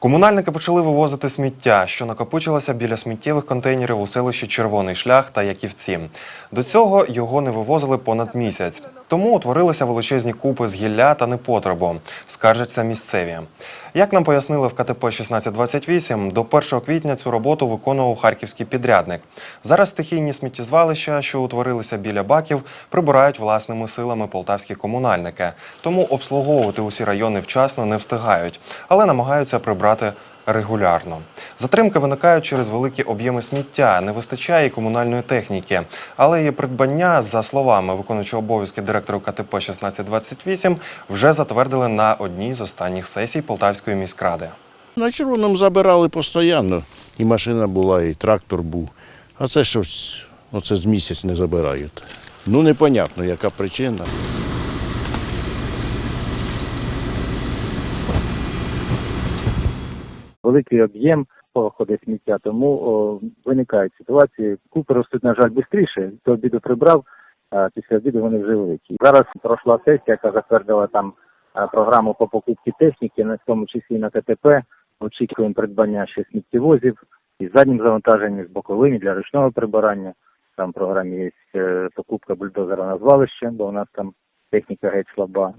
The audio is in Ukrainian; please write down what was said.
Комунальники почали вивозити сміття, що накопичилося біля сміттєвих контейнерів у селищі Червоний Шлях та Яківці. До цього його не вивозили понад місяць. Тому утворилися величезні купи з гілля та непотребу, скаржаться місцеві. Як нам пояснили в КТП 1628, до 1 квітня цю роботу виконував харківський підрядник. Зараз стихійні сміттєзвалища, що утворилися біля баків, прибирають власними силами полтавські комунальники. Тому обслуговувати усі райони вчасно не встигають, але намагаються прибрати регулярно. Затримки виникають через великі об'єми сміття, не вистачає і комунальної техніки. Але її придбання, за словами виконуючого обов'язки директора КТП 1628, вже затвердили на одній з останніх сесій Полтавської міськради. На червоному забирали постійно. І машина була, і трактор був. А це щось, оце з місяць не забирають. Ну, непонятно, яка причина. Великий об'єм походить сміття, тому о, виникають ситуації. Купи ростуть, на жаль, швидше. До обіду прибрав, а після обіду вони вже великі. Зараз пройшла сесія, яка затвердила там програму по покупці техніки, на тому числі на КТП. Очікуємо придбання ще сміттєвозів із заднім завантаженням, з боковими для ручного прибирання. Там в програмі є е, покупка бульдозера на звалище, бо у нас там техніка геть слаба.